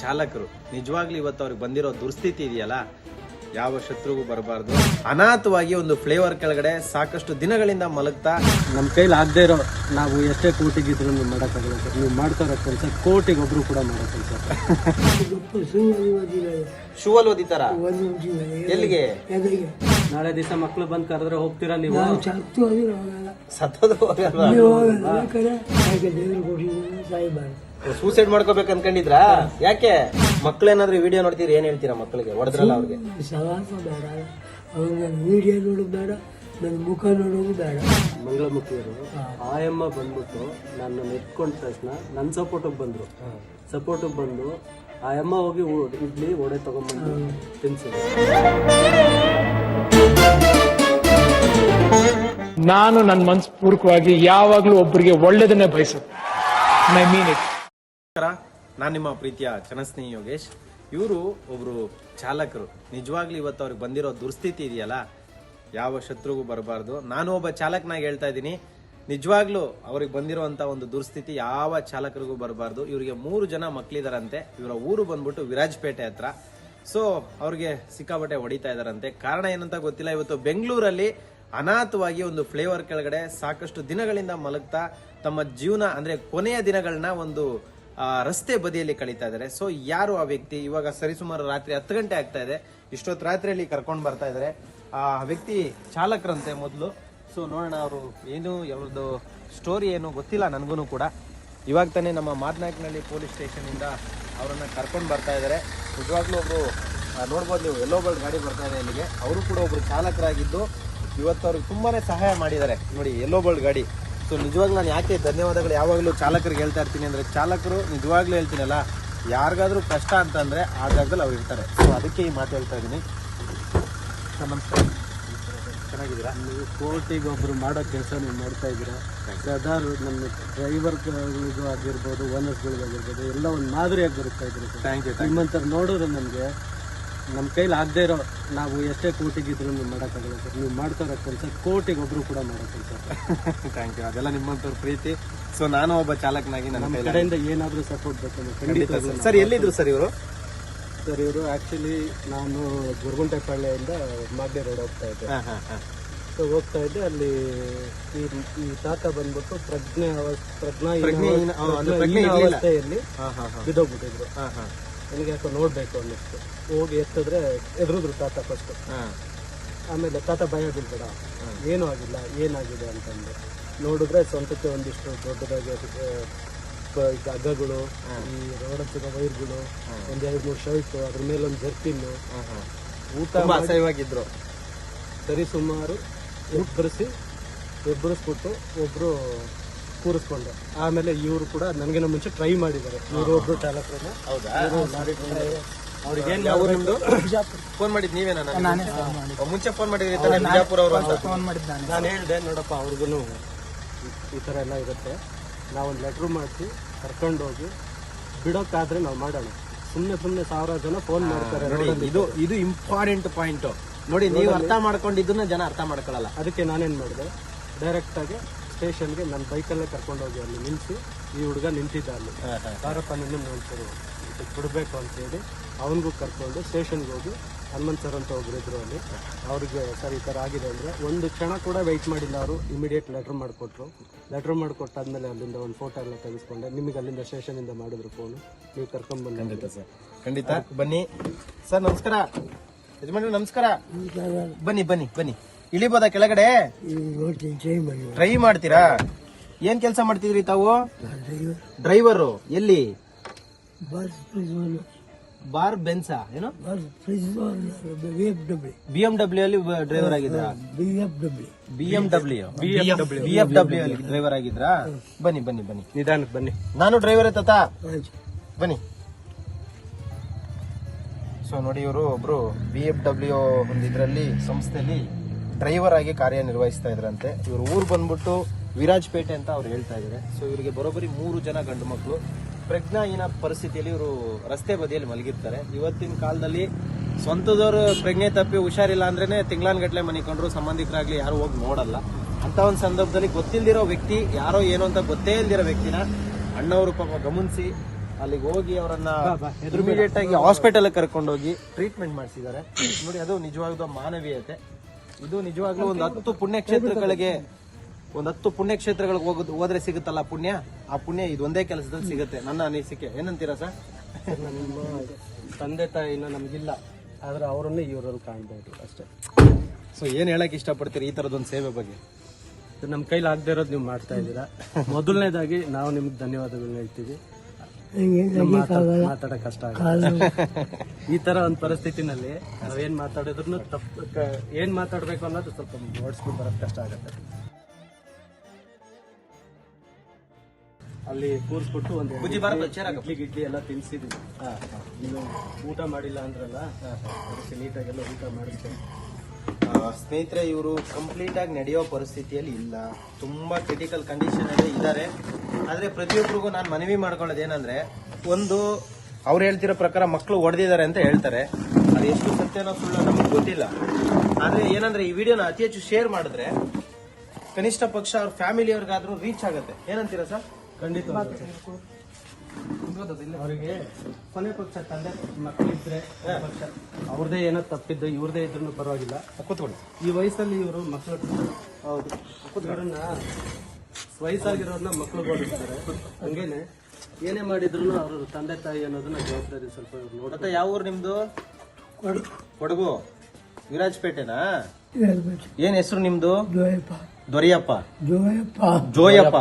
ಚಾಲಕರು ನಿಜವಾಗ್ಲೂ ಇವತ್ತು ಅವ್ರಿಗೆ ಬಂದಿರೋ ದುರ್ಸ್ಥಿತಿ ಇದೆಯಲ್ಲ? ಯಾವ ಶತ್ರುಗೂ ಬರಬಾರ್ದು. ಅನಾಥವಾಗಿ ಒಂದು ಫ್ಲೇವರ್ ಕೆಳಗಡೆ ಸಾಕಷ್ಟು ದಿನಗಳಿಂದ ಮಲಗ್ತಾ ನಮ್ಮ ಕೈಲಿ ಆಗದೆ ಇರೋ ನಾವು ಎಷ್ಟೇ ಕೋಟಿಗಿದ್ರು ಮಾಡೋಕ್ಕಾಗಲ್ಲ ಸರ್. ನೀವು ಮಾಡ್ತಾರೋ ಕೆಲಸ ಕೋಟಿಗೆ ಒಬ್ರು ಕೂಡ ಮಾಡೋ ಕೆಲಸ ಶೂ ಅಲ್ಲಿ ಓದಿತಾರ ಎಲ್ಲಿಗೆ? ನಾಳೆ ದಿವಸ ಮಕ್ಳು ಬಂದು ಕರೆದ್ರೆ ಹೋಗ್ತೀರಾ ನೀವು? ಸತ್ತೋದು ಹೋಗಲ್ವಾ? ಸೂಸೈಡ್ ಮಾಡ್ಕೋಬೇಕು ಅನ್ಕೊಂಡಿದ್ರಾ? ಯಾಕೆ? ಮಕ್ಳೇನಾದ್ರೂ ವಿಡಿಯೋ ನೋಡ್ತೀರಿ? ಏನ್ ಹೇಳ್ತೀರಾ ಮಕ್ಳಿಗೆ? ಹೊಡೆದ್ರಲ್ಲ ಅವ್ರಿಗೆ. ಸವಾಸ ಬೇಡ. ಅವ್ರಿಗೆ ವಿಡಿಯೋ ನೋಡೋದು ಬೇಡ ನನ್ನ ಮುಖ ನೋಡೋದು ಬೇಡ. ಮಂಗಳಮುಖಿಯರು ಆಯಮ್ಮ ಬಂದ್ಬಿಟ್ಟು ನನ್ನ ಎತ್ಕೊಂಡ ತಕ್ಷಣ ನನ್ನ ಸಪೋರ್ಟಿಗೆ ಬಂದ್ರು. ಸಪೋರ್ಟಿಗೆ ಬಂದು ಆ ಅಮ್ಮ ಹೋಗಿ ಇಡ್ಲಿ ವಡೆ ತಗೊಂಡ್ಬಂದು ತಿನ್ಸಿದ್ರು ನಾನು ನನ್ನ ಮನಸ್ಪೂರ್ವಕವಾಗಿ ಯಾವಾಗಲೂ ಒಬ್ಬರಿಗೆ ಒಳ್ಳೇದನ್ನೇ ಬಯಸುತ್ತೆ. ಮೈ ಮೀನ್ ಇಟ್ ನಾನು ನಿಮ್ಮ ಪ್ರೀತಿಯ ಜನಸ್ನೇಹಿ ಯೋಗೇಶ್. ಇವರು ಒಬ್ಬರು ಚಾಲಕರು. ನಿಜವಾಗ್ಲೂ ಇವತ್ತು ಅವ್ರಿಗೆ ಬಂದಿರೋ ದುರ್ಸ್ಥಿತಿ ಇದೆಯಲ್ಲ? ಯಾವ ಶತ್ರುಗೂ ಬರಬಾರ್ದು. ನಾನು ಒಬ್ಬ ಚಾಲಕನಾಗಿ ಹೇಳ್ತಾ ಇದ್ದೀನಿ. ನಿಜವಾಗ್ಲೂ ಅವ್ರಿಗೆ ಬಂದಿರುವಂತ ಒಂದು ದುರ್ಸ್ಥಿತಿ ಯಾವ ಚಾಲಕರಿಗೂ ಬರಬಾರ್ದು. ಇವರಿಗೆ ಮೂರು ಜನ ಮಕ್ಕಳಿದಾರಂತೆ ಇವರ ಊರು ಬಂದ್ಬಿಟ್ಟು ವಿರಾಜಪೇಟೆ ಹತ್ರ. ಸೊ ಅವ್ರಿಗೆ ಸಿಕ್ಕಾಪಟ್ಟೆ ಹೊಡಿತಾ ಇದಾರಂತೆ. ಕಾರಣ ಏನಂತ ಗೊತ್ತಿಲ್ಲ. ಇವತ್ತು ಬೆಂಗಳೂರಲ್ಲಿ ಅನಾಥವಾಗಿ ಒಂದು ಫ್ಲೇವರ್ ಕೆಳಗಡೆ ಸಾಕಷ್ಟು ದಿನಗಳಿಂದ ಮಲಗ್ತಾ ತಮ್ಮ ಜೀವನ, ಅಂದ್ರೆ ಕೊನೆಯ ದಿನಗಳನ್ನ ಒಂದು ರಸ್ತೆ ಬದಿಯಲ್ಲಿ ಕಳೀತಾ ಇದ್ದಾರೆ. ಸೊ ಯಾರು ಆ ವ್ಯಕ್ತಿ? ಇವಾಗ ಸರಿಸುಮಾರು ರಾತ್ರಿ ಹತ್ತು ಗಂಟೆ ಆಗ್ತಾ ಇದೆ. ಇಷ್ಟೊತ್ತು ರಾತ್ರಿಯಲ್ಲಿ ಕರ್ಕೊಂಡು ಬರ್ತಾ ಇದ್ದಾರೆ. ಆ ವ್ಯಕ್ತಿ ಚಾಲಕರಂತೆ ಮೊದಲು. ಸೊ ನೋಡೋಣ ಅವರು ಏನು ಅವ್ರದ್ದು ಸ್ಟೋರಿ ಏನು ಗೊತ್ತಿಲ್ಲ ನನಗೂ ಕೂಡ. ಇವಾಗ ತಾನೇ ನಮ್ಮ ಮಾದನಾಯ್ಕನಹಳ್ಳಿ ಪೊಲೀಸ್ ಸ್ಟೇಷನಿಂದ ಅವರನ್ನು ಕರ್ಕೊಂಡು ಬರ್ತಾ ಇದ್ದಾರೆ. ನಿಜವಾಗ್ಲೂ ಒಬ್ಬರು ನೋಡ್ಬೋದು ನೀವು, ಎಲ್ಲೋ ಬಲ್ಡ್ ಗಾಡಿ ಬರ್ತಾ ಇದೆ ಇಲ್ಲಿಗೆ. ಅವರು ಕೂಡ ಒಬ್ಬರು ಚಾಲಕರಾಗಿದ್ದು ಇವತ್ತು ಅವ್ರಿಗೆ ತುಂಬಾ ಸಹಾಯ ಮಾಡಿದ್ದಾರೆ. ನೋಡಿ, ಎಲ್ಲೋ ಬರ್ಡ್ ಗಾಡಿ. ಸೊ ನಿಜವಾಗ್ಲೂ ನಾನು ಯಾಕೆ ಧನ್ಯವಾದಗಳು ಯಾವಾಗಲೂ ಚಾಲಕರಿಗೆ ಹೇಳ್ತಾ ಇರ್ತೀನಿ ಅಂದರೆ ಚಾಲಕರು ನಿಜವಾಗ್ಲೂ ಹೇಳ್ತೀನಲ್ಲ ಯಾರಿಗಾದ್ರೂ ಕಷ್ಟ ಅಂತಂದರೆ ಆ ಜಾಗದಲ್ಲಿ ಅವ್ರು ಇರ್ತಾರೆ. ಸೊ ಅದಕ್ಕೆ ಈ ಮಾತು ಹೇಳ್ತಾ ಇದ್ದೀನಿ. ನಮಸ್ಕಾರ. ಚೆನ್ನಾಗಿದ್ದೀರಾ? ನೀವು ಕೋಟಿಗೆ ಒಬ್ರು ಮಾಡೋ ಕೆಲಸ ನೀವು ಮಾಡ್ತಾ ಇದ್ದೀರಾ? ಸದಾ ನಮ್ಮ ಡ್ರೈವರ್ಗಳಿಗೂ ಆಗಿರ್ಬೋದು ಓನರ್ಸ್ಗಳಿಗೂ ಆಗಿರ್ಬೋದು ಎಲ್ಲ ಒಂದು ಮಾದರಿಯಾಗಿ ಬರುತ್ತಾ ಇದ್ರು ಸರ್? ಥ್ಯಾಂಕ್ ಯು ನಿಮ್ಮಂತ ನೋಡೋದು ನಮಗೆ ನಮ್ಮ ಕೈಲಿ ಆಗದೆ ಇರೋ ನಾವು ಎಷ್ಟೇ ಕೋಟಿಗಿದ್ರು ಮಾಡೋಕ್ಕಾಗಲ್ಲ ಸರ್. ನೀವು ಮಾಡ್ತಾರ ಕೆಲಸ ಕೋಟಿಗೆ ಒಬ್ರು ಕೂಡ ಮಾಡೋ ಕೆಲಸ ಥ್ಯಾಂಕ್ ಯು ಅದೆಲ್ಲ ನಿಮ್ಮಂತವ್ರ ಪ್ರೀತಿ. ಸೊ ನಾನು ಒಬ್ಬ ಚಾಲಕನಾಗಿ ನನ್ನ ನಮ್ಮ ಕಡೆಯಿಂದ ಏನಾದರೂ ಸಪೋರ್ಟ್ ಬೇಕಂದ್ರೆ ಖಂಡಿತ ಸರ್. ಎಲ್ಲಿದ್ರು ಸರ್ ಇವರು? ಸರ್ ಇವರು ಆ್ಯಕ್ಚುಲಿ ನಾನು ಗುರುಗುಂಟೆಪಾಳ್ಯದಿಂದ ಮಾಗಡಿ ರೋಡ್ ಹೋಗ್ತಾ ಇದ್ದೆ. ಹಾಂ ಹಾಂ ಹಾಂ. ಸೊ ಹೋಗ್ತಾ ಇದ್ದೆ. ಅಲ್ಲಿ ಈ ಈ ತಾತ ಬಂದ್ಬಿಟ್ಟು ಪ್ರಜ್ಞೆ ಪ್ರಜ್ಞಾ. ಅವಸ್ಥೆಯಲ್ಲಿ ಹಾಂ ಹಾಂ ಹಾಂ. ಬಿದ್ದೋಗ್ಬಿಟ್ಟಿದ್ರು. ಹಾಂ ಹಾಂ. ನನಗೆ ಯಾಕೋ ನೋಡಬೇಕು ಅನ್ನಿಸ್ತು. ಹೋಗಿ ಎತ್ತಿದ್ರೆ ಎದುರಿದ್ರು ತಾತ ಫಸ್ಟ್ ಹಾಂ. ಆಮೇಲೆ ತಾತ ಭಯ ಬೀಳ್ಬೇಡ. ಏನೂ ಆಗಿಲ್ಲ ಏನಾಗಿದೆ ಅಂತಂದು. ನೋಡಿದ್ರೆ ಸ್ವಂತಕ್ಕೆ ಒಂದಿಷ್ಟು ದೊಡ್ಡದಾಗಿ ಹಗ್ಗಗಳು ಈ ರೋಡ್ ಹತ್ತಿರ ವೈರ್ಗಳು ಒಂದ್ ಎರಡು ಮೂರು ಶರ್ಟ್ ಅದ್ರ ಮೇಲೆ ಒಂದು ಜರ್ಕಿನ್ನು ಹಾಂ ಊಟ ಅಸಹ್ಯವಾಗಿದ್ರು. ಸರಿ ಸುಮಾರು ಎಬ್ಬರಿಸಿ ಎಬ್ಬರಿಸ್ಬಿಟ್ಟು ಒಬ್ರು ಕೂರಿಸ್ಕೊಂಡೆ. ಆಮೇಲೆ ಇವರು ಕೂಡ ನನಗಿನ ಮುಂಚೆ ಟ್ರೈ ಮಾಡಿದ್ದಾರೆ. ಇವರು ಒಬ್ರು ಚಾಲಕರು ಹೌದಾ? ಅವ್ರಿಗೆ ಏನ್ ಯಾವ ನಿಮ್ದು? ಫೋನ್ ಮಾಡಿದ್ ಮುಂಚೆ ಫೋನ್ ಮಾಡಿದ್ರಿ ತಾನೇ ಬಿಜಾಪುರ ಅವರು ಅಂತ? ನಾನು. ಹೇಳಿದೆ ನೋಡಪ್ಪ ಅವ್ರಿಗೂ ಈ ಥರ ಎಲ್ಲ ಇರುತ್ತೆ. ನಾವೊಂದು ಲೆಟ್ರ್ ಮಾಡಿಸಿ ಕರ್ಕೊಂಡೋಗಿ ಬಿಡೋಕ್ಕಾದ್ರೆ ನಾವು ಮಾಡೋಣ. ಸುಮ್ಮನೆ ಸುಮ್ಮನೆ ಸಾವಿರ ಜನ ಫೋನ್ ಮಾಡ್ತಾರೆ ನೋಡಿ ಇದು ಇದು ಇಂಪಾರ್ಟೆಂಟ್ ಪಾಯಿಂಟ್ ನೋಡಿ ನೀವು ಅರ್ಥ ಮಾಡ್ಕೊಂಡಿದ್ದನ್ನ ಜನ ಅರ್ಥ ಮಾಡ್ಕೊಳ್ಳಲ್ಲ. ಅದಕ್ಕೆ ನಾನೇನು ಮಾಡಿದೆ? ಡೈರೆಕ್ಟಾಗಿ ಸ್ಟೇಷನ್ಗೆ ನನ್ನ ಬೈಕಲ್ಲೇ ಕರ್ಕೊಂಡೋಗಿ ಅಲ್ಲಿ ನಿಲ್ಲಿಸಿ ಈ ಹುಡುಗ ನಿಂತಿದ್ದ ಅಲ್ಲಿ ಯಾರಪ್ಪ ನಿನ್ನೆ ಒಂಚೂರು ಬಿಡಬೇಕು ಅಂತೇಳಿ ಅವನಿಗೂ ಕರ್ಕೊಂಡು ಸ್ಟೇಷನ್ಗೆ ಹೋಗಿ ಹನುಮಂತ್ ಸರ್ ಅಂತ ಒಬ್ರು ಇದ್ರು ಅಲ್ಲಿ. ಅವ್ರಿಗೆ ಸರ್ ಈ ಥರ ಆಗಿದೆ ಅಂದರೆ ಒಂದು ಕ್ಷಣ ಕೂಡ ವೆಯ್ಟ್ ಮಾಡಿಲ್ಲ ಅವರು. ಇಮಿಡಿಯೇಟ್ ಲೆಟ್ರ್ ಮಾಡಿಕೊಟ್ರು. ಲೆಟ್ರ್ ಮಾಡಿಕೊಟ್ಟಾದ್ಮೇಲೆ ಅಲ್ಲಿಂದ ಒಂದು ಫೋಟೋ ಎಲ್ಲ ತೆಗೆಸ್ಕೊಂಡೆ. ನಿಮಗೆ ಅಲ್ಲಿಂದ ಸ್ಟೇಷನಿಂದ ಮಾಡಿದ್ರು ಫೋನು ನೀವು ಕರ್ಕೊಂಡ್ಬಂದು ಸರ್. ಖಂಡಿತ. ಬನ್ನಿ. ಸರ್ ನಮಸ್ಕಾರ. ಯಜಮಾನ್ರೆ ನಮಸ್ಕಾರ. ಬನ್ನಿ ಬನ್ನಿ ಬನ್ನಿ. ಇಳಿಬೋದಾ ಕೆಳಗಡೆ? ಟ್ರೈ ಮಾಡಿ. ಟ್ರೈ ಮಾಡ್ತೀರಾ? ಏನ್ ಕೆಲಸ ಮಾಡ್ತಿದ್ರಿ ತಾವು? ಡ್ರೈವರು ಎಲ್ಲಿ? ಬಸ್ ಫ್ರಿಜ್ ಬಾರ್ ಬೆನ್ಸಾ ಏನು? Bus Fritz B F W B M W ಅಲ್ಲಿ driver ಆಗಿದ್ರಾ? B F W B M W B F W ಅಲ್ಲಿ ಡ್ರೈವರ್ ಆಗಿದ್ರಾ? ಬನ್ನಿ ಬನ್ನಿ ಬನ್ನಿ. ನಿಧಾನಕ್ಕೆ ಬನ್ನಿ. ನಾನು ಡ್ರೈವರ್ ತಾತ? ಬನ್ನಿ. ಸೊ ನೋಡಿ ಇವರು ಒಬ್ರು ಬಿ ಎಫ್ ಡಬ್ಲ್ಯೂ ಒಂದು ಇದರಲ್ಲಿ ಸಂಸ್ಥೆಯಲ್ಲಿ ಡ್ರೈವರ್ ಆಗಿ ಕಾರ್ಯನಿರ್ವಹಿಸ್ತಾ ಇದ್ರಂತೆ. ಇವರು ಊರು ಬಂದ್ಬಿಟ್ಟು ವಿರಾಜ್ಪೇಟೆ ಅಂತ ಅವ್ರು ಹೇಳ್ತಾ ಇದ್ದಾರೆ ಸೊ ಇವರಿಗೆ ಬರೋಬ್ಬರಿ ಮೂರು ಜನ ಗಂಡು ಮಕ್ಕಳು ಪ್ರಜ್ಞಾಹೀನ ಪರಿಸ್ಥಿತಿಯಲ್ಲಿ ಇವರು ರಸ್ತೆ ಬದಿಯಲ್ಲಿ ಮಲಗಿರ್ತಾರೆ. ಇವತ್ತಿನ ಕಾಲದಲ್ಲಿ ಸ್ವಂತದವರು ಪ್ರಜ್ಞೆ ತಪ್ಪಿ ಹುಷಾರಿಲ್ಲ ಅಂದ್ರೇನೆ ತಿಂಗಳಾನ್ಗಟ್ಲೆ ಮನಿಕೊಂಡ್ರು ಸಂಬಂಧಿಕರಾಗ್ಲಿ ಯಾರು ಹೋಗಿ ನೋಡಲ್ಲ. ಅಂತ ಒಂದು ಸಂದರ್ಭದಲ್ಲಿ ಗೊತ್ತಿಲ್ದಿರೋ ವ್ಯಕ್ತಿ ಯಾರೋ ಏನು ಅಂತ ಗೊತ್ತೇ ಇಲ್ದಿರೋ ವ್ಯಕ್ತಿನ ಅಣ್ಣವರು ಪಾಪ ಗಮನಿಸಿ ಅಲ್ಲಿಗೆ ಹೋಗಿ ಅವರನ್ನ ಇಮಿಡಿಯೇಟ್ ಆಗಿ ಹಾಸ್ಪಿಟಲ್ ಕರ್ಕೊಂಡೋಗಿ ಟ್ರೀಟ್ಮೆಂಟ್ ಮಾಡಿಸಿದ್ದಾರೆ. ನೋಡಿ ಅದು ನಿಜವಾದ ಮಾನವೀಯತೆ. ಇದು ನಿಜವಾಗ್ಲೂ ಒಂದು ಹತ್ತು ಪುಣ್ಯಕ್ಷೇತ್ರಗಳಿಗೆ ಒಂದು ಹತ್ತು ಪುಣ್ಯಕ್ಷೇತ್ರಗಳಿಗೆ ಹೋಗೋದು ಹೋದ್ರೆ ಸಿಗುತ್ತಲ್ಲ ಪುಣ್ಯ? ಆ ಪುಣ್ಯ ಇದು ಒಂದೇ ಕೆಲಸದಲ್ಲಿ ಸಿಗುತ್ತೆ ನನ್ನ ಅನಿಸಿಕೆ. ಏನಂತೀರಾ ಸರ್? ನಮ್ಮ ತಂದೆ ತಾಯಿನ ನಮಗಿಲ್ಲ. ಆದ್ರೆ ಅವರನ್ನೇ ಇವರಲ್ಲಿ ಕಾಣ್ಬೋದು ಅಷ್ಟೇ. ಸೊ ಏನ್ ಹೇಳಕ್ ಇಷ್ಟಪಡ್ತೀರಿ ಈ ತರದೊಂದು ಸೇವೆ ಬಗ್ಗೆ? ನಮ್ಮ ಕೈಲಿ ಆಗದೆ ಇರೋದು ನೀವು ಮಾಡ್ತಾ ಇದ್ದೀರಾ. ಮೊದಲನೇದಾಗಿ ನಾವು ನಿಮ್ಗೆ ಧನ್ಯವಾದಗಳನ್ನ ಹೇಳ್ತೀವಿ. ಮಾತಾಡಕ್ ಕಷ್ಟ ಆಗುತ್ತೆ. ಈ ತರ ಒಂದ್ ಪರಿಸ್ಥಿತಿನಲ್ಲಿ ನಾವೇನ್ ಮಾತಾಡಿದ್ರು ತಪ್ಪು ಏನ್ ಮಾತಾಡ್ಬೇಕು ಅನ್ನೋದು ಸ್ವಲ್ಪ ಓಡಿಸ್ಕೊಂಡು ಬರೋದು ಕಷ್ಟ ಆಗುತ್ತೆ. ಅಲ್ಲಿ ಕೂರಿಸ್ಬಿಟ್ಟು ಒಂದು. ಇಡ್ಲಿ ಗಿಡ್ಲಿ ಎಲ್ಲ ತಿನ್ಸಿದೀವಿ. ನೀವು ಊಟ ಮಾಡಿಲ್ಲ ಅಂದ್ರಲ್ಲ? ಅದಕ್ಕೆ ನೀಟಾಗೆಲ್ಲ ಊಟ ಮಾಡಿಸ್ತೇನೆ ಆ, ಸ್ನೇಹಿತರೆ, ಇವರು ಕಂಪ್ಲೀಟ್ ಆಗಿ ನಡೆಯೋ ಪರಿಸ್ಥಿತಿಯಲ್ಲಿ ಇಲ್ಲ. ತುಂಬಾ ಕ್ರಿಟಿಕಲ್ ಕಂಡೀಷನ್ ಅಲ್ಲಿ ಇದ್ದಾರೆ. ಆದ್ರೆ ಪ್ರತಿಯೊಬ್ಬರಿಗೂ ನಾನು ಮನವಿ ಮಾಡ್ಕೊಳ್ಳೋದು ಏನಂದ್ರೆ, ಒಂದು, ಅವ್ರು ಹೇಳ್ತಿರೋ ಪ್ರಕಾರ ಮಕ್ಕಳು ಹೊಡೆದಿದ್ದಾರೆ ಅಂತ ಹೇಳ್ತಾರೆ. ಅದು ಎಷ್ಟು ಸತ್ಯನೋ ಸುಳ್ಳು ನಮಗೆ ಗೊತ್ತಿಲ್ಲ. ಆದ್ರೆ ಏನಂದ್ರೆ, ಈ ವಿಡಿಯೋನ ಅತಿ ಹೆಚ್ಚು ಶೇರ್ ಮಾಡಿದ್ರೆ ಕನಿಷ್ಠ ಪಕ್ಷ ಅವ್ರ ಫ್ಯಾಮಿಲಿಯವ್ರಿಗಾದ್ರೂ ರೀಚ್ ಆಗುತ್ತೆ. ಏನಂತೀರಾ ಸರ್? ಖಂಡಿತ ಅವರಿಗೆ ಕೊನೆ ಪಕ್ಷ ತಂದೆ ಮಕ್ಕಳಿದ್ರೆ ಪಕ್ಷ ಅವ್ರದೇ ಏನೋ ತಪ್ಪಿದ್ದು ಇವ್ರದೇ ಇದ್ರೂ ಪರವಾಗಿಲ್ಲ. ಕೂತ್ಕೊಳ್ಳಿ. ಈ ವಯಸ್ಸಲ್ಲಿ ಇವರು ಮಕ್ಕಳು ಹೌದು. ವಯಸ್ಸಾಗಿರೋದನ್ನ ಮಕ್ಕಳು ಓಡಿಸ್ತಾರೆ. ಹಂಗೇನೆ ಏನೇ ಮಾಡಿದ್ರು ಅವ್ರ ತಂದೆ ತಾಯಿ ಅನ್ನೋದನ್ನ ಜವಾಬ್ದಾರಿ ಸ್ವಲ್ಪ ನೋಡುತ್ತೆ ಮತ್ತೆ ಯಾವ ಊರು ನಿಮ್ದು? ಕೊಡಗು. ವಿರಾಜಪೇಟೆನಾ? ಏನ್ ಹೆಸರು ನಿಮ್ದು? ದೊರೆಯಪ್ಪ. ಜೋಯಪ್ಪ. ಜೋಯಪ್ಪ.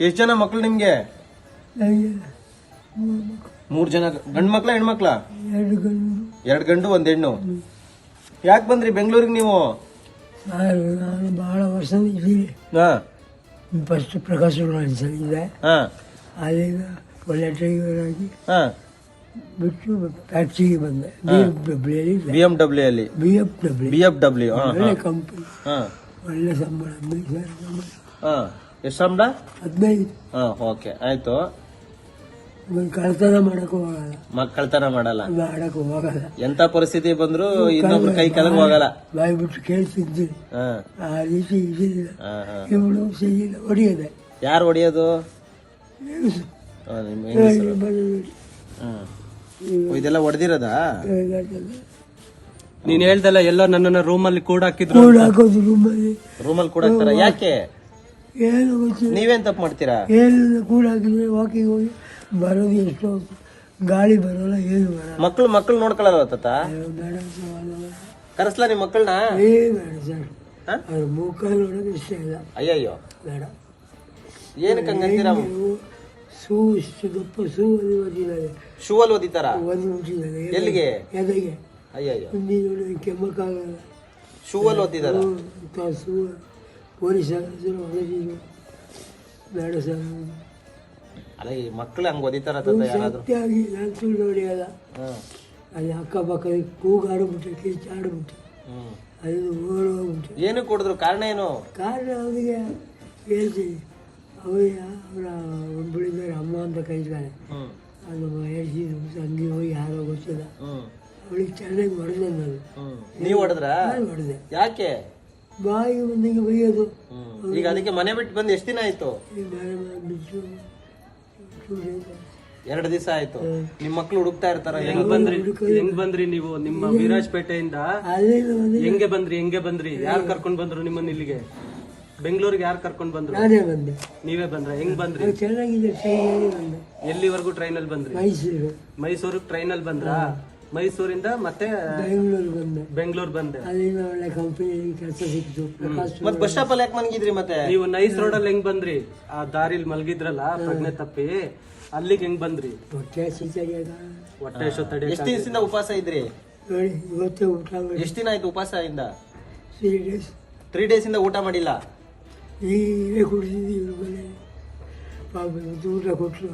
ಎಷ್ಟ್ ಜನ ಮಕ್ಕಳು ನಿಮ್ಗೆ? ಮೂರು ಜನ ಗಂಡ್ ಮಕ್ಳ ಹೆಣ್ಮಕ್ಳ ಎರಡು ಗಂಡು. ಎರಡು ಗಂಡು ಒಂದ್ ಹೆಣ್ಣು. ಯಾಕೆ ಬಂದ್ರಿ ಬೆಂಗಳೂರಿಗೆ ನೀವು? ನಾನು ನಾನು ಬಹಳ ವರ್ಷ ಇದ್ದೀನಿ ಹಾಂ. ಫಸ್ಟ್ ಪ್ರಕಾಶ್ ಅನ್ಸಲಿದೆ ಹಾ. ಅಲ್ಲಿಂದ ಒಳ್ಳೆ ಡ್ರೈವರ್ ಆಗಿ ಹಾಂ. ಬಿಟ್ಟು ಫ್ಯಾಕ್ಟ್ರಿಗೆ ಬಂದೆ. B F B M W ಅಲ್ಲಿ. B F W B F W ಒಳ್ಳೆ ಕಂಪನಿ ಹಾಂ. ಒಳ್ಳೆ ಸಂಬಳ ಹದಿನೈದು ಸಾವಿರ ಸಂಬಳ. ಹಾ. ಎಷ್ಟು ಸಂಬಳ? ಹದಿನೈದು. ಹಾಂ ಓಕೆ ಆಯ್ತು. ಕಳ್ತನ ಮಾಡಕ್ ಹೋಗಲ್ಲ. ಮಕ್ಕಳ್ತನ ಮಾಡಲ್ಲ. ಮಾಡಕ್ ಹೋಗಲ್ಲ. ಎಂತ ಪರಿಸ್ಥಿತಿ ಬಂದ್ರು ಇನ್ನೊಬ್ರು ಕೈ ಕೆಳಗ್ ಹೋಗಲ್ಲ. ಬಾಯಿ ಬಿಟ್ಟು ಕೇಳ್ತಿದ್ದೀನಿ ಹಾ. ಆ ರೀತಿ ಇದಿಲ್ಲ. ಇವಳು ಸರಿಯಿಲ್ಲ ಹೊಡಿಯದೆ. ಯಾರು ಹೊಡಿಯೋದು? ಹೆಂಗಸ್ರು. ಓ, ಇದೆಲ್ಲ ಹೊಡೆದಿರೋದಾ? ನೀನ್ ಹೇಳ್ದಲ್ಲ ಎಲ್ಲ ನನ್ನನ್ನ ರೂಮಲ್ಲಿ ಕೂಡ ಹಾಕಿದ್ರು ರೂಮ್ ಹಾಕೋದು ರೂಮಲ್ಲಿ. ರೂಮಲ್ಲಿ ಕೂಡ ಹಾಕ್ತಾರ ಯಾಕೆ? ಏನು ಗೊತ್ತಿಲ್ಲ. ನೀವೇನ್ ತಪ್ಪು ಮಾಡ್ತೀರಾ? ಏನು ಕೂಡ ಹಾಕಿದ್ರೆ ವಾಕಿಂಗ್ ಹೋಗಿ ಬರೋದು ಎಷ್ಟು ಗಾಳಿ ಬರೋಲ್ಲ ಏನು ಬರಲ್ಲ. ಮಕ್ಳು ಮಕ್ಳು ನೋಡ್ಕೊಳ್ಳಲ್ಲ ತಾತ? ಅಯ್ಯೋ, ಬೇಡ. ಕರೆಸ್ಲಾ ನಿಮ್ ಮಕ್ಕಳನ್ನ ಏ ಬೇಡ ಸರ್. ಹಾ? ಅವ್ರ ಮುಖ ನೋಡೋಕೆ ಇಷ್ಟ ಇಲ್ಲ. ಅಯ್ಯಯ್ಯೋ. ಬೇಡ. ಏನಕ್ಕೆ ಹಂಗಂತೀರಾ ನೀವು? ಸೂ ಇಷ್ಟು ದಪ್ಪ ಸೂ ಅದು ಓದಿದ್ದಾರೆ. ಶೂ ಅಲ್ಲಿ ಓದಿತಾರ? ಓದಿ ಬಿಟ್ಟಿದ್ದಾರೆ ಎಲ್ಲಿಗೆ? ಎದೆಗೆ? ಅಯ್ಯಯ್ಯೋ. ಹಿಂದಿ ನೋಡಿ ಕೆಮ್ಮಕ್ಕಾಗಲ್ಲ. ಶೂ ಅಲ್ಲಿ ಓದಿದಾರ? ಸೂ. ಪೊಲೀಸ್ ಬೇಡ ಸರ್ ಅಲ್ಲ ಈ ಮಕ್ಳು ಹಂಗ ಓದಿತಾರ ತಾತ ಯಾರಾದ್ರೂ? ಸತ್ಯಾಗಿ ನಾನು ಸುಳ್ಳು ಹೊಡೆಯಲ್ಲ ಹ್ಮ್ ಅಲ್ಲಿ ಅಕ್ಕಪಕ್ಕ ಕೂಗಾಡ್ಬಿಟ್ಟು ಕಿಚ್ಚಾಡ್ಬಿಟ್ಟೆ ಹ್ಮ್. ಅದು ಓಡೋಗ್ಬಿಟ್ಟು ಏನಕ್ಕೆ ಕೊಡಿದ್ರು? ಕಾರಣ ಏನು? ಕಾರಣ ಅವನಿಗೆ ಹೇಳ್ತೀನಿ. ಅವರಿಗೆ ಅವರ ಮೇಲೆ ಅಮ್ಮ ಅಂತ ಕರೀತಾರೆ. ಹ್ಮ್. ಅದು ಹೇಳ್ತೀನಿ ತಂಗಿ ಹೋಗಿ ಯಾರೋ ಗೊತ್ತಿಲ್ಲ. ಹ್ಮ್. ಅವಳಿಗೆ ಚೆನ್ನಾಗಿ ಹೊಡೆದೆ ನಾನು. ಹ್ಮ್. ನೀವ್ ಹೊಡೆದ್ರ? ನಾನು ಹೊಡೆದೆ. ಯಾಕೆ? ಬಾಯಿ ಬಂದಂಗೆ ಬೈಯೋದು. ಹ್ಮ್. ಈಗ ಅದಕ್ಕೆ ಮನೆ ಬಿಟ್ಟು ಬಂದು ಎಷ್ಟು ದಿನ ಆಯ್ತು? ಈ ಬೇಡ ಬಿಟ್ಟು ಎರಡು ದಿವಸ ಆಯ್ತು. ನಿಮ್ ಮಕ್ಳು ಹುಡುಕ್ತಾ ಇರ್ತಾರ ಹೆಂಗ್ ಬಂದ್ರಿ? ಹೆಂಗ್ ಬಂದ್ರಿ ನೀವು ನಿಮ್ಮ ವಿರಾಜಪೇಟೆಯಿಂದ? ಹೆಂಗೆ ಬಂದ್ರಿ ಹೆಂಗೆ ಬಂದ್ರಿ? ಯಾರು ಕರ್ಕೊಂಡ್ ಬಂದ್ರು ನಿಮ್ಮನ್ನ ಇಲ್ಲಿಗೆ? ಬೆಂಗಳೂರಿಗೆ ಯಾರು ಕರ್ಕೊಂಡ್ ಬಂದ್ರು? ಬಂದೆ. ನೀವೇ ಬಂದ್ರ? ಹೆಂಗ್ ಬಂದ್ರಿ? ಎಲ್ಲಿವರೆಗೂ ಚೆನ್ನಾಗಿದೆ ಎಲ್ಲಿವರೆಗೂ ಟ್ರೈನಲ್ಲಿ ಬಂದ್ರಿ? ಮೈಸೂರು. ಮೈಸೂರಿಗೆ ಟ್ರೈನಲ್ಲಿ ಬಂದ್ರ? ಮೈಸೂರಿಂದ ಮತ್ತೆ ಬೆಂಗಳೂರು ಬಂದೆ. ಬೆಂಗಳೂರು ಬಂದೆ. ಅಲ್ಲಿಂದ ಒಳ್ಳೆ ಕಂಪನಿ ಕೆಲಸ ಸಿಕ್ತು. ಮತ್ತೆ ಮತ್ ಬಸ್ ಸ್ಟಾಪ್ ಅಲ್ಲಿ ಯಾಕೆ ಮಲಗಿದ್ರಿ ಮತ್ತೆ? ನೀವು ನೈಸ್ ರೋಡ್ ಅಲ್ಲಿ ಹೆಂಗ್ ಬಂದ್ರಿ? ಆ ದಾರಿಲಿ ಮಲಗಿದ್ರಲ್ಲ ಪ್ರಜ್ಞೆ ತಪ್ಪಿ ಅಲ್ಲಿಗೆ ಹೆಂಗ್ ಬಂದ್ರಿ? ಹೊಟ್ಟೆ ಸಿಕ್ಕಾಗ ಹೊಟ್ಟೆ ಎಷ್ಟೋ ತಡಿ ಎಷ್ಟ್ ದಿವಸದಿಂದ ಉಪವಾಸ ಇದ್ರಿ? ನೋಡಿ ಇವತ್ತೇ ಊಟ ಮಾಡಿ. ಎಷ್ಟ್ ದಿನ ಆಯ್ತು ಉಪವಾಸ ಇಂದ? ತ್ರೀ ಡೇಸ್ ತ್ರೀ ಡೇಸ್ ಇಂದ ಊಟ ಮಾಡಿಲ್ಲ? ಈಗ ಕುಡಿದಿದ್ದೀವಿ ಕೊಟ್ಟರು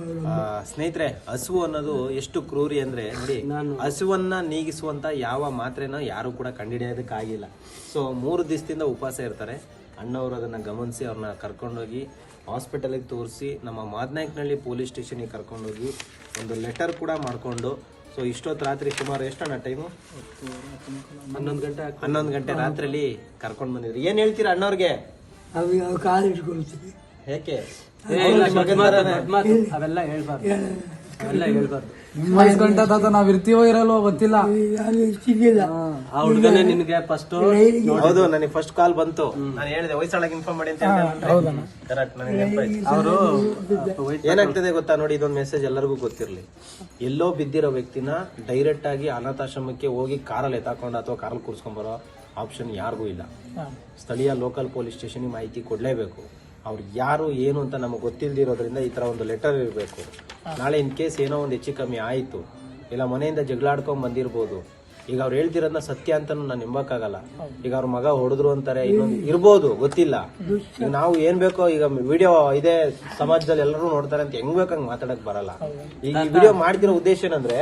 ಸ್ನೇಹಿತರೆ ಹಸುವು ಅನ್ನೋದು ಎಷ್ಟು ಕ್ರೂರಿ ಅಂದ್ರೆ ನೋಡಿ ನಾನು ಹಸುವನ್ನ ನೀಗಿಸುವಂತ ಯಾವ ಮಾತ್ರೆನ ಯಾರು ಕೂಡ ಆಗಿಲ್ಲ. ಸೊ ಮೂರು ದಿವಸದಿಂದ ಉಪವಾಸ ಇರ್ತಾರೆ. ಅಣ್ಣವರು ಅದನ್ನ ಗಮನಿಸಿ ಅವ್ರನ್ನ ಕರ್ಕೊಂಡೋಗಿ ಹಾಸ್ಪಿಟಲಿಗೆ ತೋರಿಸಿ ನಮ್ಮ ಮಾದನಾಯ್ಕನಹಳ್ಳಿ ಪೊಲೀಸ್ ಸ್ಟೇಷನಿಗೆ ಕರ್ಕೊಂಡೋಗಿ ಒಂದು ಲೆಟರ್ ಕೂಡ ಮಾಡಿಕೊಂಡು ಸೊ ಇಷ್ಟೊತ್ತು ರಾತ್ರಿ ಸುಮಾರು ಎಷ್ಟಣ್ಣ ಟೈಮು ಹನ್ನೊಂದು ಗಂಟೆ. ಹನ್ನೊಂದು ಗಂಟೆ ರಾತ್ರಿಯಲ್ಲಿ ಕರ್ಕೊಂಡು ಬಂದಿದ್ರು. ಏನು ಹೇಳ್ತೀರಾ ಅಣ್ಣವ್ರಿಗೆ? ಕಾಲು ಇಟ್ಕೊಳ್ತೀವಿ ಯಾಕೆ ಅವೆಲ್ಲ ಹೇಳ್ಬಾರ್ದು. ವಯಸ್ಸು ಗಂಟ ತಾತ ನಾವ್ ಇರ್ತೀವೋ ಇರಲ್ವೋ ಗೊತ್ತಿಲ್ಲ. ಆ ಹುಡುಗನೇ ನಿನ್ಗೆ ಫಸ್ಟ್ ಹೌದು ನನಗೆ ಫಸ್ಟ್ ಕಾಲ್ ಬಂತು. ನಾನು ಹೇಳಿದೆ ವಯಸ್ಸೊಳಗೆ ಇನ್ಫಾರ್ಮ್ ಮಾಡಿ ಅಂತ ಕರೆಕ್ಟ್ ನನಗೆ ಅವರು ಏನಾಗ್ತದೆ ಗೊತ್ತಾ ನೋಡಿ ಇದೊಂದು ಮೆಸೇಜ್ ಎಲ್ಲರಿಗೂ ಗೊತ್ತಿರಲಿ. ಎಲ್ಲೋ ಬಿದ್ದಿರೋ ವ್ಯಕ್ತಿನ ಡೈರೆಕ್ಟ್ ಆಗಿ ಅನಾಥಾಶ್ರಮಕ್ಕೆ ಹೋಗಿ ಕಾರಲ್ಲಿ ಎತ್ತಾಕೊಂಡು ಅಥವಾ ಕಾರಲ್ಲಿ ಕೂರ್ಸ್ಕೊಂಬರೋ ಆಪ್ಷನ್ ಯಾರಿಗೂ ಇಲ್ಲ. ಸ್ಥಳೀಯ ಲೋಕಲ್ ಪೊಲೀಸ್ ಸ್ಟೇಷನ್ಗೆ ಮಾಹಿತಿ ಕೊಡಲೇಬೇಕು. ಅವ್ರು ಯಾರು ಏನು ಅಂತ ನಮಗೆ ಗೊತ್ತಿಲ್ದಿರೋದ್ರಿಂದ ಈ ತರ ಒಂದು ಲೆಟರ್ ಇರಬೇಕು. ನಾಳೆ ಇನ್ ಕೇಸ್ ಏನೋ ಒಂದು ಹೆಚ್ಚು ಕಮ್ಮಿ ಆಯಿತು ಇಲ್ಲ ಮನೆಯಿಂದ ಜಗಳಾಡ್ಕೊಂಡು ಬಂದಿರ್ಬೋದು ಈಗ ಅವ್ರು ಹೇಳ್ತಿರೋದನ್ನ ಸತ್ಯ ಅಂತ ನಾನು ನಂಬಕ್ಕಾಗಲ್ಲ. ಈಗ ಅವ್ರ ಮಗ ಹೊಡೆದ್ರು ಅಂತಾರೆ ಇನ್ನೊಂದು ಇರ್ಬೋದು ಗೊತ್ತಿಲ್ಲ. ಈಗ ನಾವು ಏನ್ ಬೇಕೋ ಈಗ ವಿಡಿಯೋ ಇದೆ ಸಮಾಜದಲ್ಲಿ ಎಲ್ಲರೂ ನೋಡ್ತಾರೆ ಅಂತ ಹೆಂಗ್ ಬೇಕಂಗ್ ಮಾತಾಡಕ್ ಬರಲ್ಲ. ಈಗ ಈ ವಿಡಿಯೋ ಮಾಡ್ತಿರೋ ಉದ್ದೇಶ ಏನಂದ್ರೆ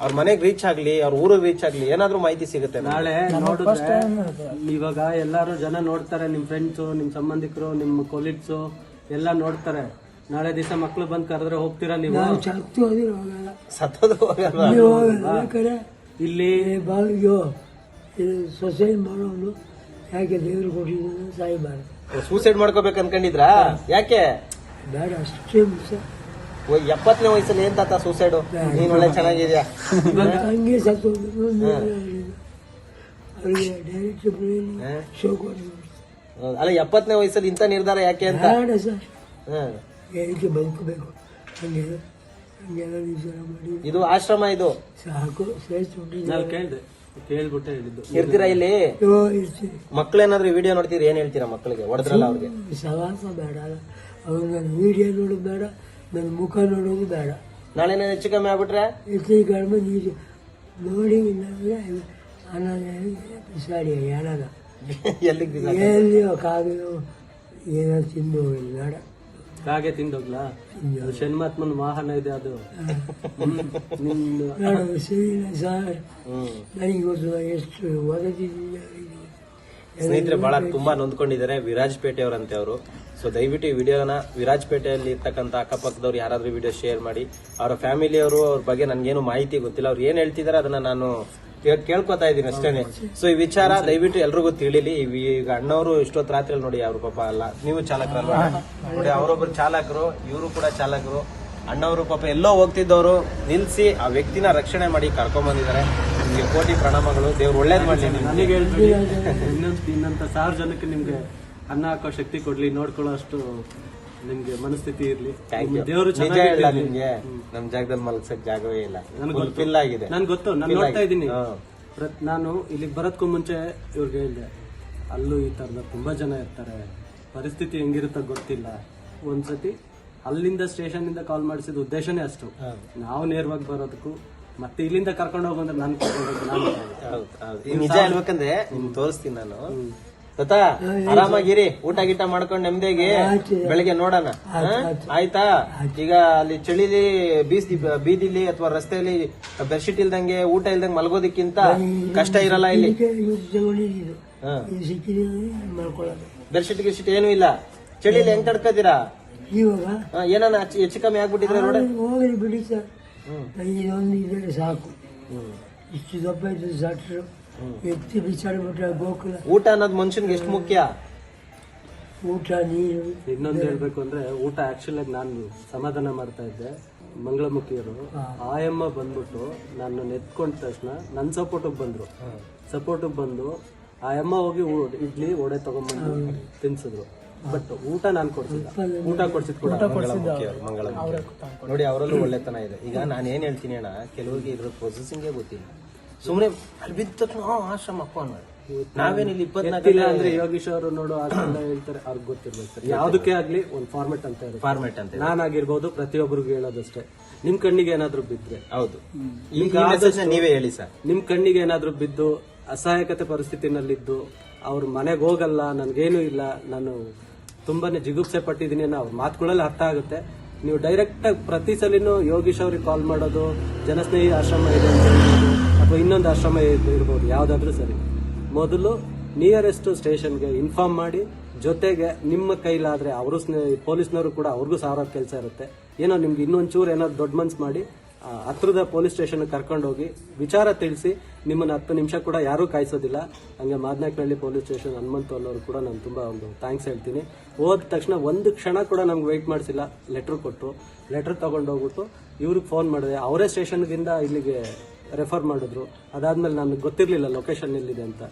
ಅವ್ರ ಮನೆಗೆ ರೀಚ್ ಆಗ್ಲಿ ಅವ್ರ ಊರಿಗೆ ರೀಚ್ ಆಗ್ಲಿ ಏನಾದ್ರೂ ಮಾಹಿತಿ ಸಿಗುತ್ತೆ. ನಾಳೆ ನೋಡಿದ್ರೆ ಇವಾಗ ಎಲ್ಲಾರು ಜನ ನೋಡ್ತಾರೆ ನಿಮ್ ಫ್ರೆಂಡ್ಸ್ ನಿಮ್ ಸಂಬಂಧಿಕರು ನಿಮ್ ಕೊಲೀಗ್ಸ್ ಎಲ್ಲ ನೋಡ್ತಾರೆ. ನಾಳೆ ದಿವಸ ಮಕ್ಳು ಬಂದ್ ಕರೆದ್ರೆ ಹೋಗ್ತೀರಾ ನೀವು? ಸತ್ತೋದು ಹೋಗಲ್ವಾ? ಇಲ್ಲಿ ಸೊಸೈಡ್ ಮಾಡೋನು. ಯಾಕೆ ದೇವ್ರು ಕೊಟ್ಟಿದ್ದಾನೆ ಸಾಯಬಾರ್ದು ಸೂಸೈಡ್ ಮಾಡ್ಕೋಬೇಕು ಅನ್ಕೊಂಡಿದ್ರಾ ಯಾಕೆ? ಬೇಡ ಅಷ್ಟೇ ಎಪ್ಪತ್ತನೇ ವಯಸ್ಸಲ್ಲಿ ಏನ್ ತಾತ ಸೂಸೈಡ್ ನೀನ್ ಒಳ್ಳೆ ಚೆನ್ನಾಗಿದ್ಯಾ? ಹಂಗೆ ಸತ್ತು ಹೋದ್ರು. ಅವ್ರಿಗೆ ಡೈರೆಕ್ಟ್ ಶೋ ಅಲ್ಲ ಎಪ್ಪತ್ತನೇ ವಯಸ್ಸಲ್ಲಿ ಇಂಥ ನಿರ್ಧಾರ ಯಾಕೆ ಅಂತ? ಬದುಕಬೇಕು? ಹಂಗೆ ಇದು ಆಶ್ರಮ ಇದು? ಸಾಕು ಸೇರಿಸ್ಬಿಟ್ಟಿದ್ದಾರೆ ನಾನು ಕೇಳ್ದೆ ಕೇಳ್ಬಿಟ್ಟೆ ಹೇಳಿದ್ದು. ಇರ್ತೀರಾ ಇಲ್ಲಿ? ಮಕ್ಳೇನಾದ್ರೂ ವಿಡಿಯೋ ನೋಡ್ತೀರಿ? ಏನ್ ಹೇಳ್ತೀರಾ ಮಕ್ಕಳಿಗೆ ಹೊಡೆದ್ರಲ್ಲ ಅವ್ರಿಗೆ? ಸವಾಸ ಬೇಡ. ಅವ್ರಿಗೆ ನನ್ನ ವಿಡಿಯೋ ನೋಡೋದು ಬೇಡ. ನನ್ನ ಮುಖ ನೋಡೋದು ಬೇಡ. ನಾಳೆ ಏನಾದ್ರು ಹೆಚ್ಚು ಕಮ್ಮಿ ಆಗ್ಬಿಟ್ರೆ? ಹೆಚ್ಚು ಕಡಿಮೆ ನೀರು ನೋಡಿ ಇಲ್ಲಾಂದ್ರೆ ಅನ್ನದ ಬಿಸಾಡಿ ಏನದ? ಎಲ್ಲಿಗೆ ಬಿಸಾಕ ಎಲ್ಲಿಯೋ ಕಾಗೆಯೋ ಏನೋ ತಿಂದು ಹೋಗಿಲ್ಲ ಬೇಡ. ಕಾಗೆ ತಿಂದೋಗ್ಲಾ? ಅದು ಶನ್ಮಾತ್ಮನ ವಾಹನ ಇದೆ ಅದು. ಹ್ಮ್. ನಿಮ್ದು ಸರ್ ಹ್ಮ್. ನನಗೆ ಗೊತ್ತು ಎಷ್ಟು ಓದತಿದ್ದೀನಿ ಸ್ನೇಹಿತರೆ, ಬಹಳ ತುಂಬಾ ನೊಂದ್ಕೊಂಡಿದ್ದಾರೆ ವಿರಾಜ್ ಅವರಂತೆ ಅವರು. ಸೊ ದಯವಿಟ್ಟು ಈ ವಿಡಿಯೋನ ವಿರಾಜ್ ಪೇಟೆಯಲ್ಲಿ ಇರ್ತಕ್ಕಂಥ ಅಕ್ಕಪಕ್ಕದವ್ರು ಯಾರಾದ್ರೂ ವಿಡಿಯೋ ಶೇರ್ ಮಾಡಿ. ಅವರ ಫ್ಯಾಮಿಲಿಯವರು, ಅವ್ರ ಬಗ್ಗೆ ನನ್ಗೇನು ಮಾಹಿತಿ ಗೊತ್ತಿಲ್ಲ. ಅವ್ರು ಏನ್ ಹೇಳ್ತಿದಾರೆ ಅದನ್ನ ನಾನು ಕೇಳ್ಕೊತಾ ಇದ್ದೀನಿ ಅಷ್ಟೇನೆ. ಸೊ ಈ ವಿಚಾರ ದಯವಿಟ್ಟು ಎಲ್ರಿಗೂ ತಿಳಿಲಿ. ಈಗ ಅಣ್ಣವರು ಇಷ್ಟೊತ್ತು ರಾತ್ರಿ ನೋಡಿ ಅವ್ರ ಪಾಪ ಅಲ್ಲ. ನೀವು ಚಾಲಕರಲ್ವಾ? ನೋಡಿ, ಅವರೊಬ್ರು ಚಾಲಕರು, ಇವರು ಕೂಡ ಚಾಲಕರು. ಅಣ್ಣವರು ಪಾಪ ಎಲ್ಲೋ ಹೋಗ್ತಿದ್ದವರು. ನಿಲ್ಸಿ ಆ ವ್ಯಕ್ತಿನ ರಕ್ಷಣೆ ಮಾಡಿ ಕರ್ಕೊಂಡ್ ಬಂದಿದ್ದಾರೆ. ನಿಮ್ಗೆ ಕೋಟಿ ಪ್ರಣಾಮಗಳು. ದೇವ್ರು ಒಳ್ಳೇದ್ ಮಾಡ್ಲಿ ನನಗೆ ಹೇಳ್ಬಿಡಿ ಇನ್ನೊಂದು ಇನ್ನಂತ ಸಾವಿರ ಜನಕ್ಕೆ ನಿಮ್ಗೆ ಅನ್ನ ಹಾಕೋ ಶಕ್ತಿ ಕೊಡ್ಲಿ ನೋಡ್ಕೊಳ್ಳೋ ಅಷ್ಟು ನಿಮ್ಗೆ ಮನಸ್ಥಿತಿ ಇರ್ಲಿ. ದೇವರು ನಿಜ ಇಲ್ಲ ನಿಮ್ಗೆ. ನಮ್ ಜಾಗದಲ್ಲಿ ಮಲಗ್ಸಕ್ ಜಾಗವೇ ಇಲ್ಲ. ನನ್ಗೆ ಫಿಲ್ ಆಗಿದೆ. ನನ್ಗೆ ಗೊತ್ತು. ನಾನು ನೋಡ್ತಾ ಇದೀನಿ ನಾನು ಇಲ್ಲಿಗೆ ಬರೋದ್ಕೂ ಮುಂಚೆ ಇವ್ರಿಗೆ ಹೇಳಿದೆ ಅಲ್ಲೂ ಈ ತರದ ತುಂಬಾ ಜನ ಇರ್ತಾರೆ. ಪರಿಸ್ಥಿತಿ ಹೆಂಗಿರುತ್ತೋ ಗೊತ್ತಿಲ್ಲ. ಒಂದ್ಸತಿ ಅಲ್ಲಿಂದ ಸ್ಟೇಷನ್ ಇಂದ ಕಾಲ್ ಮಾಡಿಸಿದ ಉದ್ದೇಶನೇ ಅಷ್ಟು. ನಾವು ನೇರವಾಗಿ ಬರೋದಕ್ಕೂ ಮತ್ತೆ ಇಲ್ಲಿಂದ ಕರ್ಕೊಂಡು ಹೋಗಂದ್ರೆ ನಾನು ಕರ್ಕೊಂಡು. ನಿಜ ಹೇಳ್ಬೇಕಂದ್ರೆ ನಿಮ್ ತೋರಿಸ್ತೀನಿ ನಾನು. ತಾತ ಆರಾಮಾಗಿರಿ. ಊಟ ಗೀಟ ಮಾಡ್ಕೊಂಡು ನೆಮ್ಮದಿಯಾಗಿ ಬೆಳಿಗ್ಗೆ ನೋಡೋಣ? ಆಯ್ತಾ ಈಗ ಅಲ್ಲಿ ಚಳಿಲಿ ಬೀಸ್ ಬೀದಿಲಿ ಅಥವಾ ರಸ್ತೆಯಲ್ಲಿ ಬೆಡ್ಶೀಟ್ ಇಲ್ದಂಗೆ ಊಟ ಇಲ್ದಂಗೆ ಮಲ್ಗೋದಕ್ಕಿಂತ ಕಷ್ಟ ಇರಲ್ಲ ಇಲ್ಲಿ? ಬೆಡ್ಶೀಟ್ ಗಿಡ್ಶೀಟ್ ಏನು ಇಲ್ಲ. ಚಳಿಲಿ ಹೆಂಗ್ ತಡ್ಕೋತೀರಾ ಏನಾನ ಹೆಚ್ಚು- ಹೆಚ್ಚು ಕಮ್ಮಿ ಆಗ್ಬಿಟ್ಟಿದ್ರೆ ನೋಡ. ಇದೊಂದು ಇದ್ರೆ ಸಾಕು. ಇಷ್ಟು ದಪ್ಪ ಇದ್ರೆ ಸಾಕು ವ್ಯಕ್ತಿ ಎತ್ತಿ ಬಿಸಾಡ್ಬಿಟ್ರೆ ಗೋಕುಲ. ಊಟ ಅನ್ನೋದು ಮನುಷ್ಯನ್ಗೆ ಎಷ್ಟು ಮುಖ್ಯ? ಊಟ ನೀರು. ಇನ್ನೊಂದು ಹೇಳ್ಬೇಕು ಅಂದ್ರೆ ಊಟ ಆಕ್ಚುಲಿ ಆಗಿ ನಾನು ಸಮಾಧಾನ ಮಾಡ್ತಾ ಇದ್ದೆ. ಮಂಗಳಮುಖಿಯರು. ಆಯಮ್ಮ ಬಂದ್ಬಿಟ್ಟು ನಾನು ನೆತ್ಕೊಂಡ ತಕ್ಷಣ ನನ್ನ ಸಪೋರ್ಟಿಗೆ ಬಂದ್ರು. ಸಪೋರ್ಟಿಗೆ ಬಂದು ಆಯಮ್ಮ ಹೋಗಿ ಇಡ್ಲಿ ಒಡೆ ತಗೊಂಡ್ಬಂದು ತಿನ್ಸಿದ್ರು. ಬಟ್ ಊಟ ನಾನು ಕೊಡ್ಸಿಲ್ಲ. ಊಟ ಕೊಡ್ಸಿದ್ ಕೂಡ ಮಂಗಳ ನೋಡಿ ಅವರಲ್ಲೂ ಒಳ್ಳೆತನ ಇದೆ. ಈಗ ನಾನು ಏನ್ ಹೇಳ್ತೀನಿ ಅಣ್ಣ ಕೆಲವರಿಗೆ ಇದ್ರ ಪ್ರೊಸೆಸಿಂಗೇ ಗೊತ್ತಿಲ್ಲ. ಸುಮ್ನೆ ಅಲ್ಲಿ ಬಿದ್ದ ತಕ್ಷಣ "ಆ, ಆಶ್ರಮ ಅಪ್ಪ ಅನ್ನೋದು ನಾವೇನಿಲ್ಲ ಇಪ್ಪತ್ತಿಲ್ಲ ಅಂದ್ರೆ ಯೋಗೀಶ್ ಅವರು ನೋಡು ಆಶ್ರಮ ಹೇಳ್ತಾರೆ ಅವ್ರಿಗೆ ಗೊತ್ತಿರ್ಬೇಕು ಸರ್. ಯಾವ್ದಕ್ಕೆ ಆಗ್ಲಿ ಒಂದು ಫಾರ್ಮೆಟ್ ಅಂತ ಇರುತ್ತೆ. ಫಾರ್ಮೆಟ್ ಅಂತ ಇದೆ. ನಾನಾಗಿರ್ಬೋದು ಪ್ರತಿಯೊಬ್ಬರಿಗೂ ಹೇಳೋದಷ್ಟೇ. ನಿಮ್ ಕಣ್ಣಿಗೆ ಏನಾದ್ರೂ ಬಿದ್ರೆ. ಹೌದು. ಈಗ ನೀವೇ ಹೇಳಿ ಸರ್. ನಿಮ್ ಕಣ್ಣಿಗೆ ಏನಾದ್ರೂ ಬಿದ್ದು ಅಸಹಾಯಕತೆ ಪರಿಸ್ಥಿತಿನಲ್ಲಿದ್ದು ಅವ್ರ ಮನೆಗೆ ಹೋಗಲ್ಲ ನನ್ಗೇನು ಇಲ್ಲ ನಾನು ತುಂಬಾನೇ ಜಿಗುಪ್ಸೆ ಪಟ್ಟಿದ್ದೀನಿ ಅವ್ರ ಮಾತುಗಳಲ್ಲಿ ಅರ್ಥ ಆಗುತ್ತೆ. ನೀವು ಡೈರೆಕ್ಟ್ ಆಗಿ ಪ್ರತಿ ಸಲಿನೂ ಯೋಗೀಶ್ ಅವ್ರಿಗೆ ಕಾಲ್ ಮಾಡೋದು, ಜನಸ್ನೇಹಿ ಆಶ್ರಮ ಇದೆ ಅಂತ ಹೇಳ್ಬೋದು, ಅಥವಾ ಇನ್ನೊಂದು ಆಶ್ರಮ ಇರ್ಬೋದು, ಯಾವುದಾದ್ರೂ ಸರಿ. ಮೊದಲು ನಿಯರೆಸ್ಟ್ ಸ್ಟೇಷನ್ಗೆ ಇನ್ಫಾರ್ಮ್ ಮಾಡಿ, ಜೊತೆಗೆ ನಿಮ್ಮ ಕೈಲಾದ್ರೆ ಅವರು ಪೊಲೀಸ್ನವರು ಕೂಡ ಅವ್ರಿಗೂ ಸಾವಿರ ಕೆಲಸ ಇರುತ್ತೆ. ಏನೋ ನಿಮ್ಗೆ ಇನ್ನೊಂಚೂರು ಏನೋ ದೊಡ್ಡ ಮನ್ಸು ಮಾಡಿ ಹತ್ರದ ಪೊಲೀಸ್ ಸ್ಟೇಷನ್ ಕರ್ಕೊಂಡು ಹೋಗಿ ವಿಚಾರ ತಿಳಿಸಿ ನಿಮ್ಮನ್ನ ಹತ್ತು ನಿಮಿಷ ಕೂಡ ಯಾರೂ ಕಾಯಿಸೋದಿಲ್ಲ. ಹಂಗೆ ಮಾದನಾಯಕನಹಳ್ಳಿ ಪೊಲೀಸ್ ಸ್ಟೇಷನ್ ಹನುಮಂತು ಅನ್ನೋರು ಕೂಡ ನಾನು ತುಂಬಾ ಒಂದು ಥ್ಯಾಂಕ್ಸ್ ಹೇಳ್ತೀನಿ. ಹೋದ ತಕ್ಷಣ ಒಂದು ಕ್ಷಣ ಕೂಡ ನಮ್ಗೆ ವೆಯ್ಟ್ ಮಾಡಿಸಿಲ್ಲ. ಲೆಟ್ರ್ ಕೊಟ್ಟು ಲೆಟ್ರ್ ತೊಗೊಂಡೋಗ್ಬಿಟ್ಟು ಇವ್ರಿಗೆ ಫೋನ್ ಮಾಡಿದೆ ಅವರೇ ಸ್ಟೇಷನ್ಗಿಂದ ಇಲ್ಲಿಗೆ ರೆಫರ್ ಮಾಡಿದ್ರು. ಅದಾದ್ಮೇಲೆ ನನಗೆ ಗೊತ್ತಿರಲಿಲ್ಲ ಲೊಕೇಶನ್ ಎಲ್ಲಿದೆ ಅಂತ.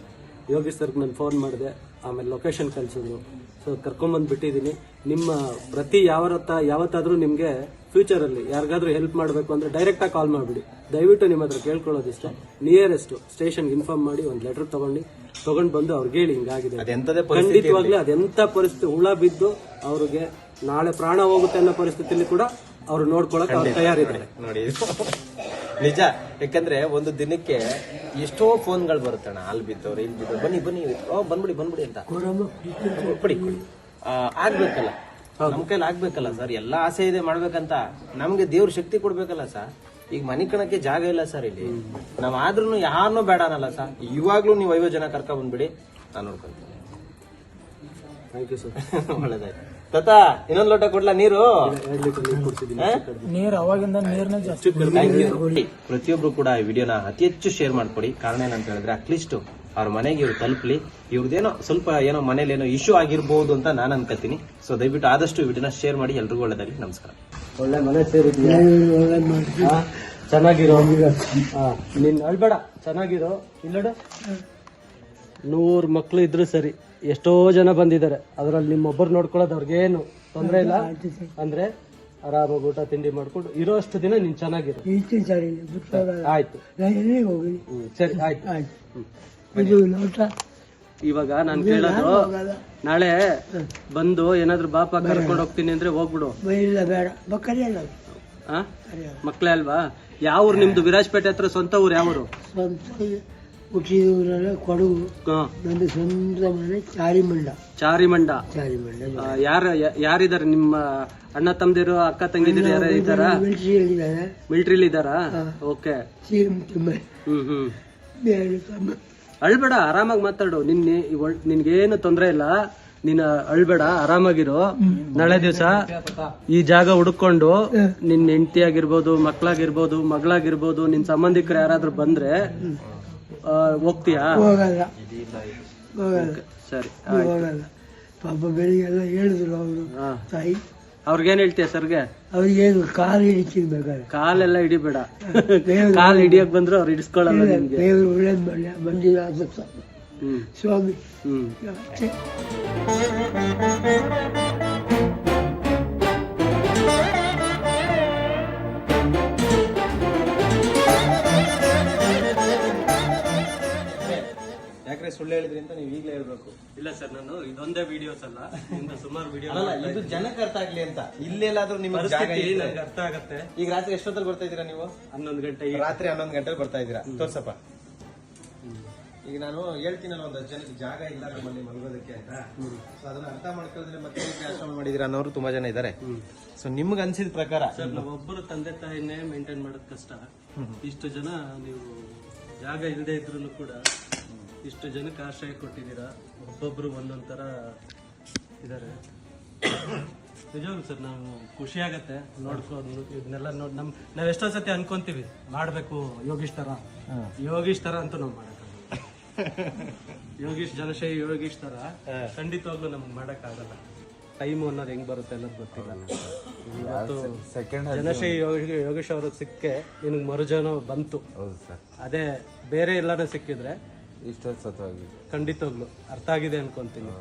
ಯೋಗೀಶ್ ಸರ್ಗೆ ನಾನು ಫೋನ್ ಮಾಡಿದೆ. ಆಮೇಲೆ ಲೊಕೇಶನ್ ಕಳಿಸಿದ್ರು. ಸೊ ಕರ್ಕೊಂಬಂದು ಬಿಟ್ಟಿದ್ದೀನಿ ನಿಮ್ಮ ಪ್ರತಿ ಯಾವತ್ತ ಯಾವತ್ತಾದರೂ ನಿಮಗೆ ಫ್ಯೂಚರಲ್ಲಿ ಯಾರಿಗಾದ್ರೂ ಹೆಲ್ಪ್ ಮಾಡಬೇಕು ಅಂದರೆ ಡೈರೆಕ್ಟಾಗಿ ಕಾಲ್ ಮಾಡಿಬಿಡಿ. ದಯವಿಟ್ಟು ನಿಮ್ಮ ಹತ್ರ ಕೇಳ್ಕೊಳ್ಳೋದಿಷ್ಟೇ. ನಿಯರೆಸ್ಟ್ ಸ್ಟೇಷನ್ಗೆ ಇನ್ಫಾರ್ಮ್ ಮಾಡಿ ಒಂದು ಲೆಟರ್ ತಗೊಂಡು ತಗೊಂಡು ಬಂದು ಅವ್ರಿಗೆ ಹೇಳಿ ಹಿಂಗಾಗಿದೆ. ಖಂಡಿತವಾಗ್ಲೂ ಅದೆಂತ ಪರಿಸ್ಥಿತಿ ಹುಳ ಬಿದ್ದು ಅವ್ರಿಗೆ ನಾಳೆ ಪ್ರಾಣ ಹೋಗುತ್ತೆ ಅನ್ನೋ ಪರಿಸ್ಥಿತಿಯಲ್ಲಿ ಕೂಡ ಅವ್ರು ನೋಡ್ಕೊಳಕ್ ಅವ್ರು ತಯಾರಿದ್ದಾರೆ. ನೋಡಿ ನಿಜ. ಯಾಕಂದ್ರೆ ಒಂದು ದಿನಕ್ಕೆ ಎಷ್ಟೋ ಫೋನ್ಗಳು ಬರುತ್ತಣ್ಣ. ಅಲ್ಲಿ ಬಿದ್ದವ್ರು ಇಲ್ಲಿ ಬಿದ್ದವ್ರು. ಬನ್ನಿ ಬನ್ನಿ. ಓ ಬಂದ್ಬಿಡಿ ಬಂದ್ಬಿಡಿ ಅಂತ. ಆಗ್ಬೇಕಲ್ಲ. ನಮ್ ಕೈಲಿ ಆಗ್ಬೇಕಲ್ಲ ಸರ್ ಎಲ್ಲಾ ಆಸೆ ಇದೆ ಮಾಡ್ಬೇಕಂತ. ನಮ್ಗೆ ದೇವ್ರ ಶಕ್ತಿ ಕೊಡ್ಬೇಕಲ್ಲ ಸರ್ ಈಗ ಮನಿ ಕಣಕ್ಕೆ ಜಾಗ ಇಲ್ಲ ಸರ್ ಇಲ್ಲಿ. ನಾವ್ ಆದ್ರೂ ಯಾರನ್ನೂ ಬೇಡ ಅನ್ನಲ್ಲ ಸರ್ ಇವಾಗ್ಲೂ ನೀವು ಐವತ್ತು ಜನ ಕರ್ಕ ಬಂದ್ಬಿಡಿ ನಾನು ನೋಡ್ಕೊಂತೀನಿ ಥ್ಯಾಂಕ್ ಯು ಸರ್ ಒಳ್ಳೇದಾಯ್ತು. ತಾತ ಇನ್ನೊಂದ್ ಲೋಟ ಕೊಡ್ಲಾ ನೀರು? ನೀರು ಅವಾಗಿಂದ ನೀರ್ನೇ ಜಾಸ್ತಿ. ಪ್ರತಿಯೊಬ್ರು ಕೂಡ ಈ ವಿಡಿಯೋನ ಅತಿ ಹೆಚ್ಚು ಶೇರ್ ಮಾಡ್ಕೊಡಿ. ಕಾರಣ ಏನಂತ ಹೇಳಿದ್ರೆ ಅಟ್ಲೀಸ್ಟ್ ಅವ್ರ ಮನೆಗೆ ಇವ್ರು ತಲುಪಲಿ. ಇವ್ರದ್ದೇನೋ ಸ್ವಲ್ಪ ಏನೋ ಮನೇಲಿ ಏನೋ ಇಶ್ಯೂ ಆಗಿರ್ಬೋದು ಅಂತ ನಾನು ಅನ್ಕೋತೀನಿ ಸೊ ದಯವಿಟ್ಟು ಆದಷ್ಟು ವಿಡಿಯೋನ ಶೇರ್ ಮಾಡಿ ಎಲ್ರಿಗೂ ಒಳ್ಳೆದಾಗಿ ನಮಸ್ಕಾರ. ಒಳ್ಳೆ ಮನೆ ಸೇರಿದ್ಯಾ ಚೆನ್ನಾಗಿರೋ. ನೀನ್ ಅಳ್ಬೇಡ ಚೆನ್ನಾಗಿರೋ. ಇಲ್ಲಡ. ನೂರ್ ಮಕ್ಳು ಇದ್ರು ಸರಿ ಎಷ್ಟೋ ಜನ ಬಂದಿದ್ದಾರೆ. ಅದ್ರಲ್ಲಿ ನಿಮ್ಮೊಬ್ಬರು ನೋಡ್ಕೊಳ್ಳೋದು ಅವ್ರಿಗೇನು ತೊಂದ್ರೆ ಇಲ್ಲ. ಅಂದ್ರೆ ಆರಾಮಾಗಿ ಊಟ ತಿಂಡಿ ಮಾಡ್ಕೊಂಡು ಇರೋಷ್ಟು ದಿನ ನೀನ್ ಚೆನ್ನಾಗಿರೋ. ಆಯ್ತು. ಸರಿ ಆಯ್ತು. ಆಯ್ತು. ಇದು ಲೋಟ ಇವಾಗ ನಾನ್ ಕೇಳೋದು ನಾಳೆ ಬಂದು ಏನಾದ್ರು ಬಾಪ ಕರ್ಕೊಂಡು ಹೋಗ್ತೀನಿ ಅಂದ್ರೆ ಹೋಗ್ಬಿಡು. ಇಲ್ಲ ಬೇಡ. ಬಕ್ಕರಿ ಅಲ್ಲ ಆ? ಮಕ್ಳೇ ಅಲ್ವಾ? ಯಾವ ಊರು? ನಿಮ್ದು ವಿರಾಜಪೇಟೆ ಹತ್ರ ಸ್ವಂತ ಊರು ಯಾವ ಊರು? ಸ್ವಂತ ಹುಟ್ಟಿದೂರೆಲ್ಲ ಕೊಡಗು. ನಂದು ಸ್ವಂತ ಮನೆ ಚಾರಿಮಂಡ. ಚಾರಿಮಂಡ. ಚಾರಿಮಂಡ ಯಾರ ಯಾ- ಯಾರಿದಾರೆ ನಿಮ್ಮ ಅಣ್ಣ ತಮ್ಮದಿರು ಅಕ್ಕ ತಂಗಿದಿರು ಯಾರ ಇದ್ದಾರಾ? ಮಿಲ್ಟ್ರಿಲಿ ಮಿಲಿಟ್ರಿಲಿ ಇದ್ದಾರಾ? Okay hmm hmm. ಅಳ್ಬೇಡ ಆರಾಮಾಗಿ ಮಾತಾಡು. ನಿನ್ನೆ ನಿನ್ಗೇನು ತೊಂದರೆ ಇಲ್ಲ. ನೀನ್ ಅಳ್ಬೇಡ ಆರಾಮಾಗಿರು. ನಾಳೆ ದಿವಸ ಈ ಜಾಗ ಹುಡುಕೊಂಡು ನಿನ್ ಹೆಂಡತಿ ಆಗಿರ್ಬೋದು ಮಕ್ಳಾಗಿರ್ಬೋದು ಮಗಳಾಗಿರ್ಬೋದು ನಿನ್ ಸಂಬಂಧಿಕರು ಯಾರಾದ್ರೂ ಬಂದ್ರೆ ಹೋಗ್ತೀಯಾ? ಸರಿ ಪಾಪ ಬೆಳಿಗ್ಗೆಲ್ಲ ಹೇಳಿದ್ರು ಅವರು. ತಾಯಿ. ಅವ್ರಿಗೇನ್ ಹೇಳ್ತೀಯ ಸರ್ಗೆ? ಅವ್ರಿಗೇನು ಕಾಲು ಹಿಡಿತಿರ್ಬೇಕಾದ್ರೆ ಕಾಲೆಲ್ಲ ಹಿಡಿಬೇಡ. ಕಾಲ್ ಹಿಡಿಯಕ್ ಬಂದ್ರು ಅವ್ರು ಹಿಡಿಸ್ಕೊಳ್ಳಲ್ಲ ನಿಮ್ಗೆ. ದೇವರು ಒಳ್ಳೇದು ಅದು ಹ್ಮ್. ಸ್ವಾಮಿ. ಹ್ಮ್. ಸುಳ್ಳು ಹೇಳಿದ್ರಿ ಅಂತ ನೀವು ಈಗಲೇ ಹೇಳ್ಬೇಕು. ಇಲ್ಲ ಸರ್ ನಾನು ಇದೊಂದೇ ವಿಡಿಯೋಸ್ ಅಲ್ಲ ಇಂದ ಸುಮಾರು ವಿಡಿಯೋ ಅಲ್ಲ ಇದು ಜನಕ್ಕೆ ಅರ್ಥ ಆಗ್ಲಿ ಅಂತ. ಇಲ್ಲೆಲ್ಲಾದ್ರೂ ನಿಮ್ಗೆ ಜಾಗ ಇದ್ರೆ- ನಂಗೆ ಅರ್ಥ ಆಗತ್ತೆ. ಈಗ ರಾತ್ರಿ ಎಷ್ಟೊತ್ತಲ್ಲಿ ಬರ್ತಾ ಇದೀರಾ ನೀವು? ಹನ್ನೊಂದು ಗಂಟೆ ರಾತ್ರಿ ಹನ್ನೊಂದು ಗಂಟೆಲಿ ಬರ್ತಾ ಇದ್ದೀರಾ? ತೋರ್ಸಪ್ಪ. ಈಗ ನಾನು ಹೇಳ್ತೀನಲ್ಲ ಒಂದು ಜನಕ್ಕೆ ಜಾಗ ಇಲ್ಲ ನಮ್ಮಲ್ಲಿ ಮಲಗೋದಕ್ಕೆ ಅಂತ. ಸೊ ಅದನ್ನ ಅರ್ಥ ಮಾಡ್ಕೊಳ್ಳೋದ್ರೆ ಮತ್ತೆ ಆಶ್ರಮ ಮಾಡಿದೀರಾ ಅನ್ನೋರು ತುಂಬಾ ಜನ ಇದ್ದಾರೆ. ಸೊ ನಿಮ್ಗೆ ಅನ್ಸಿದ ಪ್ರಕಾರ. ಸರ್ ನಾವೊಬ್ಬರು ತಂದೆ ತಾಯಿನೇ ಮೇಂಟೈನ್ ಮಾಡೋದು ಕಷ್ಟ. ಇಷ್ಟು ಜನ ನೀವು ಜಾಗ ಇಲ್ಲದೆ ಇದ್ರು ಕೂಡ ಇಷ್ಟು ಜನಕ್ಕೆ ಆಶ್ರಯ ಕೊಟ್ಟಿದ್ದೀರಾ? ಒಬ್ಬೊಬ್ರು ಒಂದೊಂದು ಇದ್ದಾರೆ ನಿಜವಾಗ್ಲು ಸರ್ ನಾವು ಖುಷಿ ಆಗತ್ತೆ ನೋಡ್ಕೊಂಡು ಇದನ್ನೆಲ್ಲ ನೋಡಿ ನಮ್ಮ ನಾವ್ ಎಷ್ಟೋ ಸತಿ ಅನ್ಕೊಂತೀವಿ ಮಾಡ್ಬೇಕು ಯೋಗೀಶ್ ಥರ ಯೋಗೀಶ್ ಥರ ಅಂತೂ ನಾವು ಮಾಡೋಕ್ಕಾಗಲ್ಲ ಯೋಗೀಶ್ ಜನಶೈ ಯೋಗೀಶ್ ಥರ ಖಂಡಿತವಾಗ್ಲೂ ನಮ್ಗೆ ಮಾಡೋಕ್ಕಾಗಲ್ಲ ಟೈಮ್ ಅನ್ನೋದು ಹೆಂಗೆ ಬರುತ್ತೆ ಅನ್ನೋದು ಗೊತ್ತಿಲ್ಲ ಇವತ್ತು ಜನಶಾಹಿ ಯೋಗ ಯೋಗೇಶ್ ಅವ್ರಿಗೆ ಸಿಕ್ಕೆ ನಿನಗೆ ಮರುಜನ ಬಂತು. ಅದೇ ಬೇರೆ ಎಲ್ಲಾರು ಸಿಕ್ಕಿದ್ರೆ ಇಷ್ಟೊತ್ತು ಖಂಡಿತ ಖಂಡಿತವಾಗ್ಲು. ಅರ್ಥ ಆಗಿದೆ ಅನ್ಕೊಂತೀನಿ.